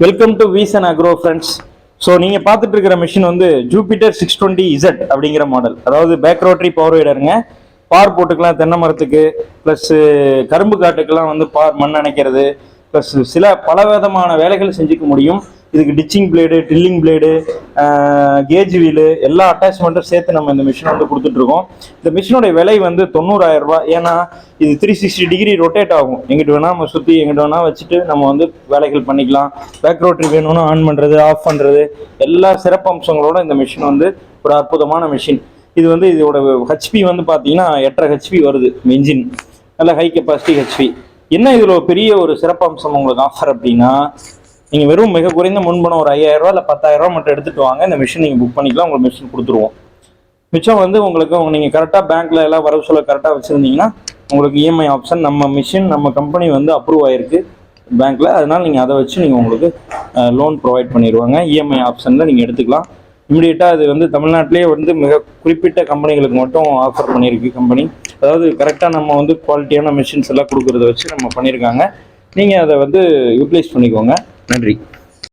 Welcome to வீசன் agro friends so நீங்கள் பார்த்துட்டு இருக்கிற மிஷின் வந்து ஜூபிட்டர் சிக்ஸ் டுவெண்ட்டி இசட் அப்படிங்கிற மாடல் அதாவது பேக் ரோட்டரி பவர் வீடருங்க பார் போட்டுக்கலாம் தென்னை மரத்துக்கு ப்ளஸ் கரும்பு காட்டுக்கெல்லாம் வந்து பார் மண் அணைக்கிறது ப்ளஸ் சில பல விதமான வேலைகள் செஞ்சுக்க முடியும். இதுக்கு ditching blade drilling blade cage wheel எல்லா அட்டாச்மெண்ட்டும் சேர்த்து நம்ம இந்த மிஷின் வந்து கொடுத்துட்ருக்கோம். இந்த மிஷினுடைய விலை வந்து தொண்ணூறாயிரம் ரூபாய். ஏன்னா இது த்ரீ சிக்ஸ்டி டிகிரி ரொட்டேட் ஆகும். எங்கிட்ட வேணால் நம்ம சுற்றி எங்கிட்ட வேணால் வச்சுட்டு நம்ம வந்து வேலைகள் பண்ணிக்கலாம். பேக் ரோட்ரி வேணும்னு ஆன் பண்ணுறது ஆஃப் பண்ணுறது எல்லா சிறப்பம்சங்களோட இந்த மிஷின் வந்து ஒரு அற்புதமான மிஷின் இது வந்து இதோட ஹெச்பி வந்து பார்த்தீங்கன்னா எட்டரை ஹெச்பி வருது இன்ஜின் நல்ல ஹை கெப்பாசிட்டி ஹெச்பி என்ன இதில் பெரிய ஒரு சிறப்பம்சம் உங்களுக்கு ஆஃபர் அப்படின்னா நீங்கள் வெறும் மிக குறைந்த முன்பணம் ஒரு ஐயாயிரம் ரூபா இல்லை பத்தாயிரம் ரூபா மட்டும் எடுத்துட்டு வாங்க. இந்த மிஷின் நீங்கள் புக் பண்ணிக்கலாம். உங்களுக்கு மிஷின் கொடுத்துருவோம். மிச்சம் வந்து உங்களுக்கு நீங்கள் நீங்க கரெக்டாக பேங்க்ல எல்லாம் வரவு சொல்ல கரெக்டாக வச்சிருந்தீங்கன்னா உங்களுக்கு இஎம்ஐ ஆப்ஷன் நம்ம மிஷின் நம்ம கம்பெனி வந்து அப்ரூவ் ஆயிருக்கு பேங்க்ல அதனால நீங்க அதை வச்சு நீங்க உங்களுக்கு லோன் ப்ரொவைட் பண்ணிடுவாங்க இஎம்ஐ ஆப்ஷன்ல நீங்க எடுத்துக்கலாம். இமிடியேட்டாக அது வந்து தமிழ்நாட்டிலே வந்து மிக குறிப்பிட்ட கம்பெனிகளுக்கு மட்டும் ஆஃபர் பண்ணியிருக்கு கம்பெனி அதாவது கரெக்டாக நம்ம வந்து குவாலிட்டியான மிஷின்ஸ் எல்லாம் கொடுக்குறத வச்சு நம்ம பண்ணியிருக்காங்க நீங்கள் அதை வந்து யூட்டிலைஸ் பண்ணிக்கோங்க. நன்றி.